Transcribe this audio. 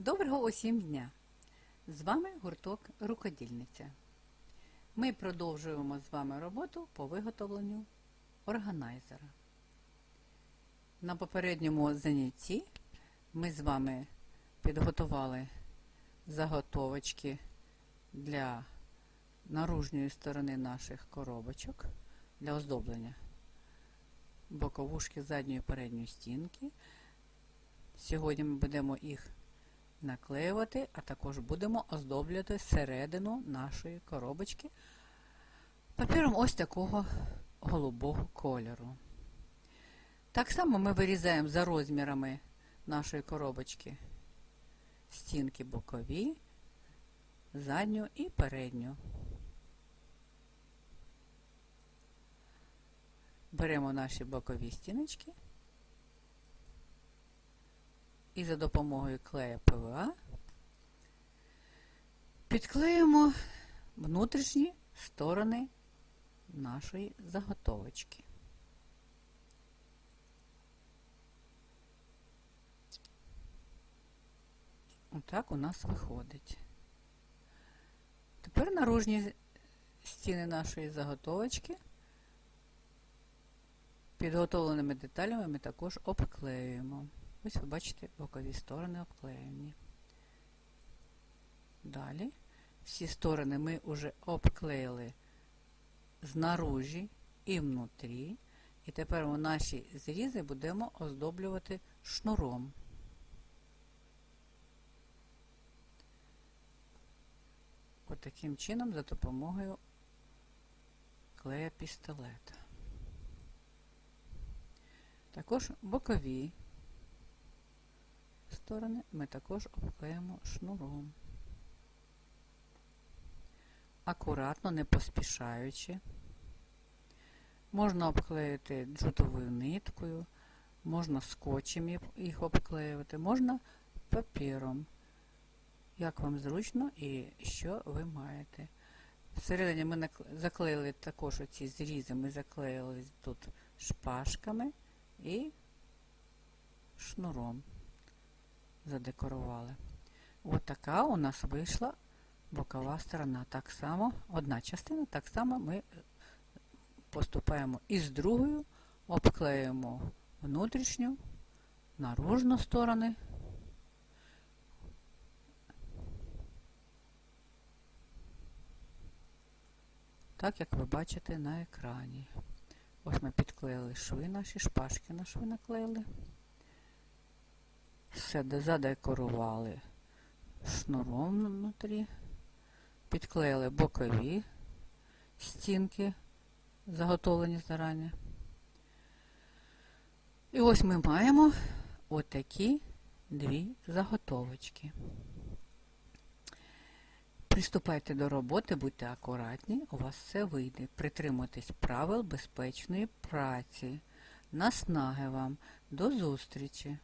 Доброго усім дня! З вами гурток Рукодільниця. Ми продовжуємо з вами роботу по виготовленню органайзера. На попередньому занятті ми з вами підготували заготовочки для наружньої сторони наших коробочок для оздоблення боковушки задньої і передньої стінки. Сьогодні ми будемо їх наклеювати, а також будемо оздоблювати середину нашої коробочки папіром ось такого голубого кольору. Так само ми вирізаємо за розмірами нашої коробочки стінки бокові, задню і передню. Беремо наші бокові стіночки і за допомогою клея ПВА підклеїмо внутрішні сторони нашої заготовочки. Отак у нас виходить. Тепер наружні стіни нашої заготовочки підготовленими деталями ми також обклеюємо. Ось ви бачите, бокові сторони обклеєні. Далі всі сторони ми вже обклеїли знаружі і внутрі. І тепер у наші зрізи будемо оздоблювати шнуром. От таким чином за допомогою клея пістолета. Також бокові сторони ми також обклеїмо шнуром. Акуратно, не поспішаючи. Можна обклеїти джутовою ниткою, можна скотчем їх обклеювати, можна папіром. Як вам зручно і що ви маєте. Всередині ми заклеїли також оці зрізи, ми заклеїли тут шпажками і шнуром задекорували. Ось така у нас вийшла бокова сторона. Так само, одна частина, так само ми поступаємо із другою, обклеюємо внутрішню, наружну сторони. Так, як ви бачите на екрані. Ось ми підклеїли шви наші, шпажки на шви наклеїли. Все задекорували шнуром внутрі, підклеїли бокові стінки, заготовлені зарані. І ось ми маємо отакі дві заготовочки. Приступайте до роботи, будьте акуратні, у вас все вийде. Притримуйтесь правил безпечної праці. Наснаги вам. До зустрічі!